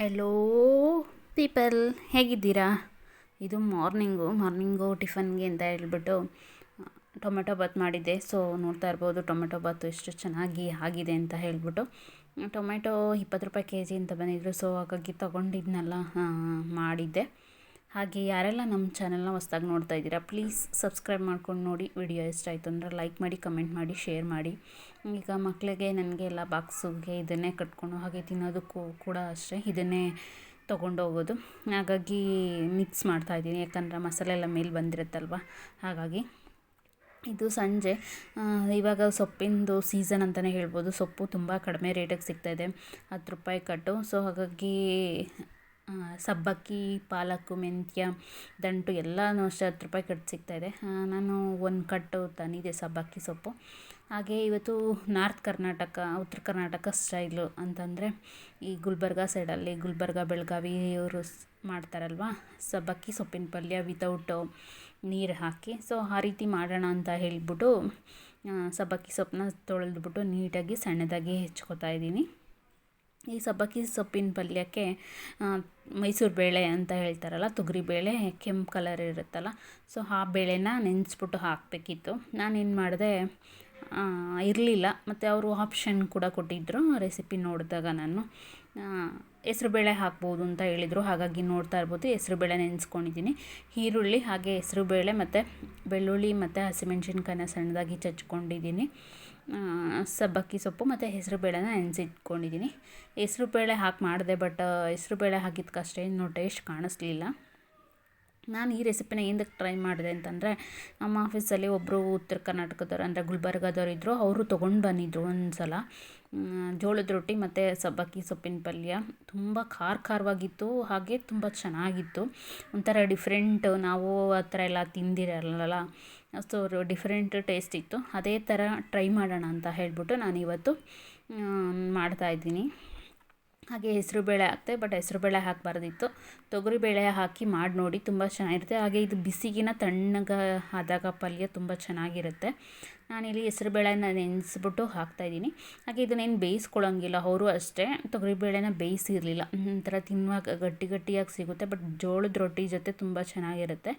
Hello people ಹೇಗಿದ್ದೀರಾ? ಇದು morning. Morning ಟಿಫನ್ಗೆ ಅಂತ ಹೇಳ್ಬಿಟ್ಟು ಟೊಮೆಟೊ ಬಾತ್ ಮಾಡಿದ್ದೆ. ಸೊ ನೋಡ್ತಾ ಇರ್ಬೋದು, ಟೊಮೆಟೊ ಬಾತು ಎಷ್ಟು ಚೆನ್ನಾಗಿ ಆಗಿದೆ ಅಂತ ಹೇಳ್ಬಿಟ್ಟು. ಟೊಮೆಟೊ ಇಪ್ಪತ್ತು ರೂಪಾಯಿ ಕೆ ಜಿ ಅಂತ ಬಂದಿದ್ರು. ಸೊ ಹಾಗಾಗಿ ತೊಗೊಂಡಿದ್ನಲ್ಲ ಮಾಡಿದ್ದೆ. ಹಾಗೆ ಯಾರೆಲ್ಲ ನಮ್ಮ ಚಾನಲ್ನ ಹೊಸ್ದಾಗಿ ನೋಡ್ತಾ ಇದ್ದೀರಾ ಪ್ಲೀಸ್ ಸಬ್ಸ್ಕ್ರೈಬ್ ಮಾಡ್ಕೊಂಡು ನೋಡಿ. ವಿಡಿಯೋ ಇಷ್ಟ ಆಯಿತು ಅಂದರೆ ಲೈಕ್ ಮಾಡಿ ಕಮೆಂಟ್ ಮಾಡಿ ಶೇರ್ ಮಾಡಿ. ಈಗ ಮಕ್ಕಳಿಗೆ ನನಗೆ ಎಲ್ಲ ಬಾಕ್ಸಿಗೆ ಇದನ್ನೇ ಕಟ್ಕೊಂಡು ಹಾಗೆ ತಿನ್ನೋದಕ್ಕೂ ಕೂಡ ಅಷ್ಟೇ ಇದನ್ನೇ ತೊಗೊಂಡೋಗೋದು ಹಾಗಾಗಿ ಮಿಕ್ಸ್ ಮಾಡ್ತಾ ಇದ್ದೀನಿ. ಯಾಕಂದರೆ ಮಸಾಲೆ ಎಲ್ಲ ಮೇಲೆ ಬಂದಿರುತ್ತಲ್ವ? ಹಾಗಾಗಿ ಇದು ಸಂಜೆ. ಇವಾಗ ಸೊಪ್ಪಿಂದು ಸೀಸನ್ ಅಂತಲೇ ಹೇಳ್ಬೋದು. ಸೊಪ್ಪು ತುಂಬ ಕಡಿಮೆ ರೇಟಿಗೆ ಸಿಗ್ತಾಯಿದೆ ಹತ್ತು ರೂಪಾಯಿ ಕಟ್ಟು. ಸೊ ಹಾಗಾಗಿ ಸಬ್ಬಕ್ಕಿ, ಪಾಲಕ್ಕು, ಮೆಂತ್ಯ, ದಂಟು ಎಲ್ಲನೂ ಅಷ್ಟು ಹತ್ತು ರೂಪಾಯಿ ಕಟ್ಟು ಸಿಗ್ತಾಯಿದೆ ನಾನು ಒಂದು ಕಟ್ಟು ತಂದಿದ್ದೆ ಸಬ್ಬಕ್ಕಿ ಸೊಪ್ಪು. ಹಾಗೆ ಇವತ್ತು ನಾರ್ತ್ ಕರ್ನಾಟಕ, ಉತ್ತರ ಕರ್ನಾಟಕ ಸ್ಟೈಲು ಅಂತಂದರೆ ಈ ಗುಲ್ಬರ್ಗ ಸೈಡಲ್ಲಿ ಗುಲ್ಬರ್ಗ, ಬೆಳಗಾವಿ ಇವರು ಮಾಡ್ತಾರಲ್ವ? ಸಬ್ಬಕ್ಕಿ ಸೊಪ್ಪಿನ ಪಲ್ಯ ವಿತೌಟು ನೀರು ಹಾಕಿ. ಸೊ ಆ ರೀತಿ ಮಾಡೋಣ ಅಂತ ಹೇಳಿಬಿಟ್ಟು ಸಬ್ಬಕ್ಕಿ ಸೊಪ್ಪನ್ನ ತೊಳೆದ್ಬಿಟ್ಟು ನೀಟಾಗಿ ಸಣ್ಣದಾಗಿ ಹೆಚ್ಕೊತಾ ಇದ್ದೀನಿ. ಈ ಸಬ್ಬಕ್ಕಿ ಸೊಪ್ಪಿನ ಪಲ್ಯಕ್ಕೆ ಮೈಸೂರು ಬೇಳೆ ಅಂತ ಹೇಳ್ತಾರಲ್ಲ, ತೊಗರಿ ಬೇಳೆ, ಕೆಂಪು ಕಲರ್ ಇರುತ್ತಲ್ಲ ಸೊ ಆ ಬೇಳೆನ ನೆನೆಸ್ಬಿಟ್ಟು ಹಾಕಬೇಕಿತ್ತು. ನಾನೇನು ಮಾಡಿದೆ ಇರಲಿಲ್ಲ, ಮತ್ತು ಅವರು ಆಪ್ಷನ್ ಕೂಡ ಕೊಟ್ಟಿದ್ದರು ರೆಸಿಪಿ ನೋಡಿದಾಗ ನಾನು. ಹೆಸ್ರುಬೇಳೆ ಹಾಕ್ಬೋದು ಅಂತ ಹೇಳಿದರು, ಹಾಗಾಗಿ ನೋಡ್ತಾ ಇರ್ಬೋದು ಹೆಸ್ರುಬೇಳೆ ನೆನೆಸ್ಕೊಂಡಿದ್ದೀನಿ. ಈರುಳ್ಳಿ, ಹಾಗೆ ಹೆಸ್ರುಬೇಳೆ ಮತ್ತು ಬೆಳ್ಳುಳ್ಳಿ ಮತ್ತು ಹಸಿಮೆಣ್ಸಿನ್ಕಾಯಿನ ಸಣ್ಣದಾಗಿ ಚಚ್ಕೊಂಡಿದ್ದೀನಿ. ಸಬ್ಬಕ್ಕಿ ಸೊಪ್ಪು ಮತ್ತು ಹೆಸರು ಬೇಳೆನ ನೆನೆಸಿಟ್ಕೊಂಡಿದ್ದೀನಿ ಹೆಸ್ರುಬೇಳೆ ಹಾಕಿ ಮಾಡಿದೆ ಬಟ್ ಹೆಸ್ರುಬೇಳೆ ಹಾಕಿದ್ದಕ್ಕಷ್ಟೇನು ಟೇಸ್ಟ್ ಕಾಣಿಸ್ಲಿಲ್ಲ. ನಾನು ಈ ರೆಸಿಪಿನ ಏನಕ್ಕೆ ಟ್ರೈ ಮಾಡಿದೆ ಅಂತಂದರೆ, ನಮ್ಮ ಆಫೀಸಲ್ಲಿ ಒಬ್ಬರು ಉತ್ತರ ಕರ್ನಾಟಕದವ್ರು, ಅಂದರೆ ಗುಲ್ಬರ್ಗದವ್ರು ಇದ್ದರು ಅವರು ತೊಗೊಂಡು ಬಂದಿದ್ದರು ಒಂದು ಸಲ ಜೋಳದ ರೊಟ್ಟಿ ಮತ್ತು ಸಬ್ಬಕ್ಕಿ ಸೊಪ್ಪಿನ ಪಲ್ಯ. ತುಂಬ ಖಾರ ಖಾರವಾಗಿತ್ತು, ಹಾಗೆ ತುಂಬ ಚೆನ್ನಾಗಿತ್ತು. ಒಂಥರ ಡಿಫ್ರೆಂಟ್ ನಾವು ಆ ಥರ ಎಲ್ಲ ತಿಂದಿರಲ್ಲ ಸೊ ಡಿಫ್ರೆಂಟ್ ಟೇಸ್ಟ್ ಇತ್ತು. ಅದೇ ಥರ ಟ್ರೈ ಮಾಡೋಣ ಅಂತ ಹೇಳಿಬಿಟ್ಟು ನಾನಿವತ್ತು ಮಾಡ್ತಾಯಿದ್ದೀನಿ ಹಾಗೆ ಹೆಸರುಬೇಳೆ ಹಾಕ್ತೆ ಬಟ್ ಹೆಸರುಬೇಳೆ ಹಾಕಬಾರ್ದಿತ್ತು. ತೊಗರಿ ಬೇಳೆ ಹಾಕಿ ಮಾಡಿ ನೋಡಿ, ತುಂಬ ಚೆನ್ನಾಗಿರುತ್ತೆ. ಹಾಗೆ ಇದು ಬಿಸಿಗಿನ ತಣ್ಣಗೆ ಆದಾಗ ಪಲ್ಯ ತುಂಬ ಚೆನ್ನಾಗಿರುತ್ತೆ. ನಾನಿಲ್ಲಿ ಹೆಸರುಬೇಳೆನ ನೆನೆಸ್ಬಿಟ್ಟು ಹಾಕ್ತಾಯಿದ್ದೀನಿ ಹಾಗೆ ಇದನ್ನೇನು ಬೇಯಿಸ್ಕೊಳ್ಳೋಂಗಿಲ್ಲ ಅವರು ಅಷ್ಟೇ. ತೊಗರಿಬೇಳೆನ ಬೇಯಿಸಿರಲಿಲ್ಲ. ಒಂಥರ ತಿನ್ನುವಾಗ ಗಟ್ಟಿ ಗಟ್ಟಿಯಾಗಿ ಸಿಗುತ್ತೆ ಬಟ್ ಜೋಳದ ರೊಟ್ಟಿ ಜೊತೆ ತುಂಬ ಚೆನ್ನಾಗಿರುತ್ತೆ.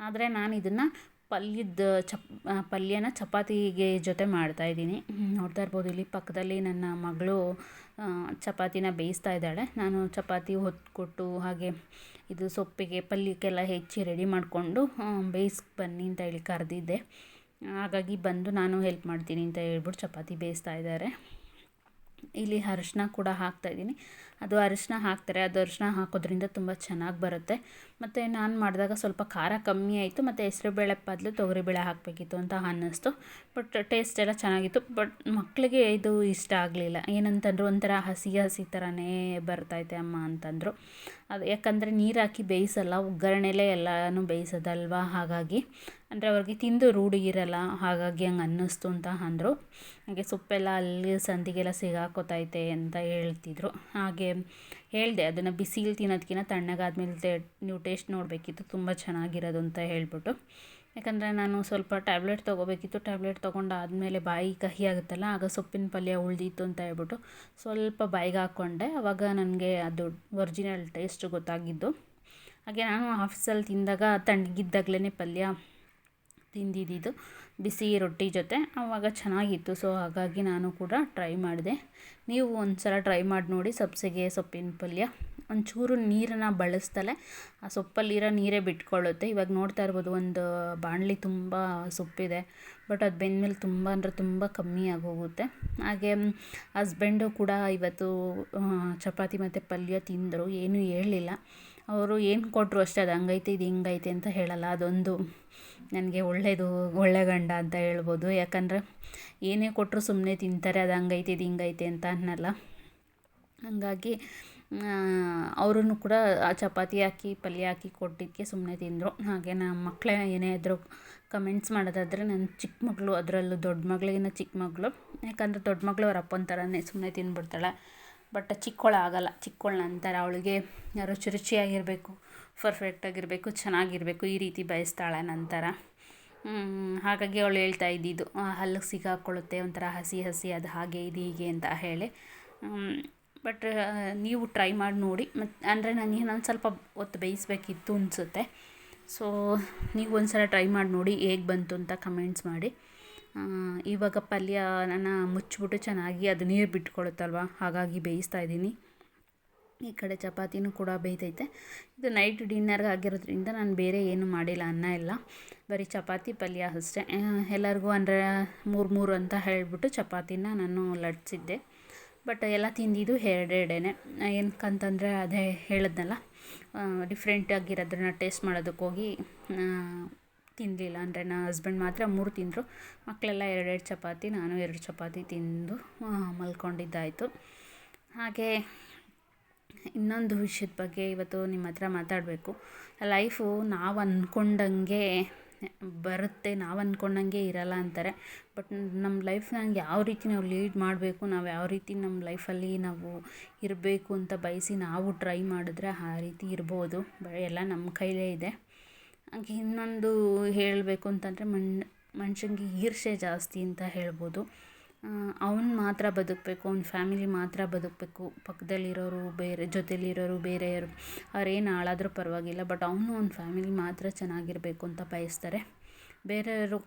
ಆದರೆ ನಾನು ಇದನ್ನು ಪಲ್ಯದ ಚಪ್ ಪಲ್ಯನ ಚಪಾತಿಗೆ ಜೊತೆ ಮಾಡ್ತಾಯಿದ್ದೀನಿ ನೋಡ್ತಾ ಇರ್ಬೋದು. ಇಲ್ಲಿ ಪಕ್ಕದಲ್ಲಿ ನನ್ನ ಮಗಳು ಚಪಾತಿನ ಬೇಯಿಸ್ತಾ ಇದ್ದಾಳೆ. ನಾನು ಚಪಾತಿ ಹೊತ್ಕೊಟ್ಟು ಹಾಗೆ ಇದು ಸೊಪ್ಪಿಗೆ, ಪಲ್ಯಕ್ಕೆಲ್ಲ ಹೆಚ್ಚಿ ರೆಡಿ ಮಾಡಿಕೊಂಡು ಬೇಯಿಸಿ, ಬನ್ನಿ ಅಂತ ಹೇಳಿ ಕರೆದಿದ್ದೆ. ಹಾಗಾಗಿ ಬಂದು ನಾನು ಹೆಲ್ಪ್ ಮಾಡ್ತೀನಿ ಅಂತ ಹೇಳ್ಬಿಟ್ಟು ಚಪಾತಿ ಬೇಯಿಸ್ತಾ ಇದ್ದಾರೆ. ಇಲ್ಲಿ ಅರಿಶಿನ ಕೂಡ ಹಾಕ್ತಾಯಿದ್ದೀನಿ ಅದು ಅರಿಶಿನ ಹಾಕ್ತಾರೆ. ಅದು ಅರಿಶಿನ ಹಾಕೋದ್ರಿಂದ ತುಂಬ ಚೆನ್ನಾಗಿ ಬರುತ್ತೆ. ಮತ್ತು ನಾನು ಮಾಡಿದಾಗ ಸ್ವಲ್ಪ ಖಾರ ಕಮ್ಮಿ ಆಯಿತು. ಮತ್ತು ಹೆಸ್ರುಬೇಳೆ ಬದಲು ತೊಗರಿಬೇಳೆ ಹಾಕಬೇಕಿತ್ತು ಅಂತ ಅನ್ನಿಸ್ತು. ಬಟ್ ಟೇಸ್ಟ್ ಎಲ್ಲ ಚೆನ್ನಾಗಿತ್ತು. ಬಟ್ ಮಕ್ಕಳಿಗೆ ಇದು ಇಷ್ಟ ಆಗಲಿಲ್ಲ. ಏನಂತಂದ್ರು ಒಂಥರ ಹಸಿ ಹಸಿ ಥರನೇ ಬರ್ತೈತೆ ಅಮ್ಮ ಅಂತಂದರು. ಅದು ಯಾಕಂದರೆ ನೀರು ಹಾಕಿ ಬೇಯಿಸಲ್ಲ, ಒಗ್ಗರಣೆಲೇ ಎಲ್ಲನೂ ಬೇಯಿಸೋದಲ್ವ? ಹಾಗಾಗಿ ಅಂದರೆ ಅವ್ರಿಗೆ ತಿಂದು ರೂಢಿ ಇರಲ್ಲ, ಹಾಗಾಗಿ ಹಂಗೆ ಅನ್ನಿಸ್ತು ಅಂತ ಅಂದರು. ಹಾಗೆ ಸೊಪ್ಪೆಲ್ಲ ಅಲ್ಲಿ ಸಂದಿಗೆಲ್ಲ ಸಿಗಾಕೋತೈತೆ ಅಂತ ಹೇಳ್ತಿದ್ರು. ಹಾಗೆ ಹೇಳಿದೆ, ಅದನ್ನು ಬಿಸಿಲು ತಿನ್ನೋದಕ್ಕಿಂತ ತಣ್ಣಗಾದ್ಮೇಲೆ ನೀವು ಟೇಸ್ಟ್ ನೋಡಬೇಕಿತ್ತು, ತುಂಬ ಚೆನ್ನಾಗಿರೋದು ಅಂತ ಹೇಳ್ಬಿಟ್ಟು. ಯಾಕಂದರೆ ನಾನು ಸ್ವಲ್ಪ ಟ್ಯಾಬ್ಲೆಟ್ ತೊಗೋಬೇಕಿತ್ತು. ಟ್ಯಾಬ್ಲೆಟ್ ತೊಗೊಂಡಾದ್ಮೇಲೆ ಬಾಯಿ ಕಹಿ ಆಗುತ್ತಲ್ಲ, ಆಗ ಸೊಪ್ಪಿನ ಪಲ್ಯ ಉಳಿದಿತ್ತು ಅಂತ ಹೇಳ್ಬಿಟ್ಟು ಸ್ವಲ್ಪ ಬಾಯಿಗೆ ಹಾಕ್ಕೊಂಡೆ. ಆವಾಗ ನನಗೆ ಅದು ಒರ್ಜಿನಲ್ ಟೇಸ್ಟ್ ಗೊತ್ತಾಗಿದ್ದು. ಹಾಗೆ ನಾನು ಆಫೀಸಲ್ಲಿ ತಿಂದಾಗ ತಣ್ಣಗಿದ್ದಾಗಲೇ ಪಲ್ಯ ತಿಂದಿದ್ದು ಬಿಸಿ ರೊಟ್ಟಿ ಜೊತೆ. ಆವಾಗ ಚೆನ್ನಾಗಿತ್ತು, ಸೊ ಹಾಗಾಗಿ ನಾನು ಕೂಡ ಟ್ರೈ ಮಾಡಿದೆ. ನೀವು ಒಂದು ಸಲ ಟ್ರೈ ಮಾಡಿ ನೋಡಿ ಸಬ್ಸಿಗೆ ಸೊಪ್ಪಿನ ಪಲ್ಯ. ಒಂಚೂರು ನೀರನ್ನು ಬಳಸ್ದಲೇ ಆ ಸೊಪ್ಪಲ್ಲಿರೋ ನೀರೇ ಬಿಟ್ಕೊಳ್ಳುತ್ತೆ. ಇವಾಗ ನೋಡ್ತಾ ಇರ್ಬೋದು ಒಂದು ಬಾಣಲಿ ತುಂಬ ಸೊಪ್ಪಿದೆ, ಬಟ್ ಅದು ಬೆಂದಮೇಲೆ ತುಂಬ ಅಂದರೆ ತುಂಬ ಕಮ್ಮಿ ಆಗೋಗುತ್ತೆ. ಹಾಗೆ ಹಸ್ಬೆಂಡು ಕೂಡ ಇವತ್ತು ಚಪಾತಿ ಮತ್ತು ಪಲ್ಯ ತಿಂದರು, ಏನೂ ಹೇಳಲಿಲ್ಲ. ಅವರು ಏನು ಕೊಟ್ಟರು ಅಷ್ಟೇ, ಅದು ಹಂಗೈತೆ, ಇದು ಹಿಂಗೈತೆ ಅಂತ ಹೇಳಲ್ಲ. ಅದೊಂದು ನನಗೆ ಒಳ್ಳೆಯದು ಒಳ್ಳೆ ಗಂಡ ಅಂತ ಹೇಳ್ಬೋದು. ಯಾಕಂದರೆ ಏನೇ ಕೊಟ್ಟರು ಸುಮ್ಮನೆ ತಿಂತಾರೆ, ಅದು ಹಂಗೈತೆ, ಇದು ಹಿಂಗೈತೆ ಅಂತ ಅನ್ನಲ್ಲ. ಹಾಗಾಗಿ ಅವರೂ ಕೂಡ ಚಪಾತಿ ಹಾಕಿ, ಪಲ್ಯ ಹಾಕಿ ಕೊಟ್ಟಿದ್ದಕ್ಕೆ ಸುಮ್ಮನೆ ತಿಂದರು. ಹಾಗೆ ನಮ್ಮ ಮಕ್ಕಳೇ ಏನೇ ಇದ್ದರೂ ಕಮೆಂಟ್ಸ್ ಮಾಡೋದಾದರೆ ನನ್ನ ಚಿಕ್ಕ ಮಗಳು, ಅದರಲ್ಲೂ ದೊಡ್ಡ ಮಗಳಿಗಿನ್ನ ಚಿಕ್ಕ ಮಗಳು. ಯಾಕಂದರೆ ದೊಡ್ಡ ಮಗಳು ಅವ್ರ ಅಪ್ಪನ ಥರನೇ ಸುಮ್ಮನೆ ತಿಂದ್ಬಿಡ್ತಾಳೆ. ಬಟ್ ಚಿಕ್ಕವಳು ಆಗಲ್ಲ. ಚಿಕ್ಕವಳು ನಂತರ ಅವಳಿಗೆ ರುಚಿ ರುಚಿಯಾಗಿರಬೇಕು ಪರ್ಫೆಕ್ಟಾಗಿರಬೇಕು ಚೆನ್ನಾಗಿರಬೇಕು, ಈ ರೀತಿ ಬಯಸ್ತಾಳೆ ನಂತರ. ಹಾಗಾಗಿ ಅವಳು ಹೇಳ್ತಾ ಇದ್ದಿದ್ದು ಹಲ್ಲಿಗೆ ಸಿಗಾಕೊಳ್ಳುತ್ತೆ, ಒಂಥರ ಹಸಿ ಹಸಿ ಅದು ಹಾಗೆ ಇದು ಹೀಗೆ ಅಂತ ಹೇಳಿ. ಬಟ್ ನೀವು ಟ್ರೈ ಮಾಡಿ ನೋಡಿ. ಮತ್ತು ಅಂದರೆ ನನಗೆ ಇನ್ನೊಂದು ಸ್ವಲ್ಪ ಹೊತ್ತು ಬೇಯಿಸ್ಬೇಕಿತ್ತು ಅನಿಸುತ್ತೆ. ಸೊ ನೀವು ಒಂದು ಸಲ ಟ್ರೈ ಮಾಡಿ ನೋಡಿ ಹೇಗೆ ಬಂತು ಅಂತ ಕಮೆಂಟ್ಸ್ ಮಾಡಿ. ಇವಾಗ ಪಲ್ಯ ನನ್ನ ಮುಚ್ಚಿಬಿಟ್ಟು ಚೆನ್ನಾಗಿ ಅದು ನೀರು ಬಿಟ್ಕೊಳುತ್ತಲ್ವ? ಹಾಗಾಗಿ ಬೇಯಿಸ್ತಾ ಇದ್ದೀನಿ. ಈ ಕಡೆ ಚಪಾತಿನೂ ಕೂಡ ಬೇಯ್ತೈತೆ. ಇದು ನೈಟ್ ಡಿನ್ನರ್ಗೆ ಆಗಿರೋದ್ರಿಂದ ನಾನು ಬೇರೆ ಏನು ಮಾಡಿಲ್ಲ, ಅನ್ನ ಎಲ್ಲ ಬರೀ ಚಪಾತಿ, ಪಲ್ಯ ಅಷ್ಟೇ. ಎಲ್ಲರಿಗೂ ಅಂದರೆ ಮೂರು ಮೂರು ಅಂತ ಹೇಳಿಬಿಟ್ಟು ಚಪಾತಿನ ನಾನು ಲಟ್ಸಿದ್ದೆ. ಬಟ್ ಎಲ್ಲ ತಿಂದಿದ್ದು ಎರಡೆರಡೇನೆ. ಏನಕ್ಕಂತಂದರೆ ಅದೇ ಹೇಳಿದ್ನಲ್ಲ ಡಿಫ್ರೆಂಟ್ ಆಗಿರೋದನ್ನ ಟೇಸ್ಟ್ ಮಾಡೋದಕ್ಕೋಗಿ ತಿನ್ನಲಿಲ್ಲ ಅಂದರೆ ನನ್ನ ಹಸ್ಬೆಂಡ್ ಮಾತ್ರ ಮೂರು ತಿಂದರು. ಮಕ್ಕಳೆಲ್ಲ ಎರಡೆರಡು ಚಪಾತಿ, ನಾನು ಎರಡು ಚಪಾತಿ ತಿಂದು ಮಲ್ಕೊಂಡಿದ್ದಾಯಿತು. ಹಾಗೆ ಇನ್ನೊಂದು ವಿಷಯದ ಬಗ್ಗೆ ಇವತ್ತು ನಿಮ್ಮ ಹತ್ರ ಮಾತಾಡಬೇಕು. ಲೈಫು ನಾವು ಅಂದ್ಕೊಂಡಂಗೆ ಬರುತ್ತೆ, ನಾವು ಅಂದ್ಕೊಂಡಂಗೆ ಇರಲ್ಲ ಅಂತಾರೆ. ಬಟ್ ನಮ್ಮ ಲೈಫ್ನ ಯಾವ ರೀತಿ ನಾವು ಲೀಡ್ ಮಾಡಬೇಕು, ನಾವು ಯಾವ ರೀತಿ ನಮ್ಮ ಲೈಫಲ್ಲಿ ನಾವು ಇರಬೇಕು ಅಂತ ಬಯಸಿ ನಾವು ಟ್ರೈ ಮಾಡಿದ್ರೆ ಆ ರೀತಿ ಇರ್ಬೋದು. ಎಲ್ಲ ನಮ್ಮ ಕೈಲೇ ಇದೆ. ಹಾಗೆ ಇನ್ನೊಂದು ಹೇಳಬೇಕು ಅಂತಂದರೆ ಮನ್ ಮನುಷ್ಯಂಗೆ ಈರ್ಷೆ ಜಾಸ್ತಿ ಅಂತ ಹೇಳ್ಬೋದು. ಅವನು ಮಾತ್ರ ಬದುಕಬೇಕು, ಅವ್ನ ಫ್ಯಾಮಿಲಿ ಮಾತ್ರ ಬದುಕಬೇಕು. ಪಕ್ಕದಲ್ಲಿರೋರು ಬೇರೆ, ಜೊತೆಲಿರೋರು ಬೇರೆಯವರು, ಅವ್ರೇನು ಹಾಳಾದರೂ ಪರವಾಗಿಲ್ಲ ಬಟ್ ಅವನು ಅವ್ನ ಫ್ಯಾಮಿಲಿ ಮಾತ್ರ ಚೆನ್ನಾಗಿರಬೇಕು ಅಂತ ಬಯಸ್ತಾರೆ. ಬೇರೆಯವರು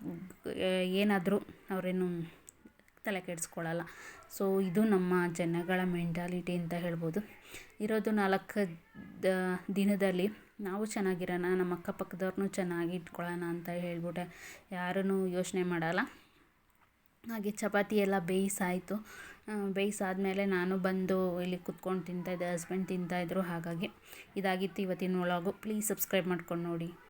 ಏನಾದರೂ ಅವರೇನು ತಲೆ ಕೆಡಿಸ್ಕೊಳ್ಳಲ್ಲ ಸೊ ಇದು ನಮ್ಮ ಜನಗಳ ಮೆಂಟಾಲಿಟಿ ಅಂತ ಹೇಳ್ಬೋದು. ಇರೋದು ನಾಲ್ಕು ದಿನದಲ್ಲಿ ನಾವು ಚೆನ್ನಾಗಿರೋಣ, ನಮ್ಮ ಅಕ್ಕಪಕ್ಕದವ್ರನ್ನೂ ಚೆನ್ನಾಗಿ ಇಟ್ಕೊಳ್ಳೋಣ ಅಂತ ಹೇಳ್ಬಿಟ್ಟೆ. ಯಾರೂ ಯೋಚನೆ ಮಾಡಲ್ಲ. ಹಾಗೆ ಚಪಾತಿ ಎಲ್ಲ ಬೇಯಿಸಾಯಿತು. ಬೇಯಿಸಾದ್ಮೇಲೆ ನಾನು ಬಂದು ಇಲ್ಲಿ ಕುತ್ಕೊಂಡು ತಿಂತಾಯಿದ್ದೆ ಹಸ್ಬೆಂಡ್ ತಿಂತಾಯಿದ್ರು ಹಾಗಾಗಿ ಇದಾಗಿತ್ತು ಇವತ್ತಿನ ವ್ಲಾಗು ಪ್ಲೀಸ್ ಸಬ್ಸ್ಕ್ರೈಬ್ ಮಾಡ್ಕೊಂಡು ನೋಡಿ.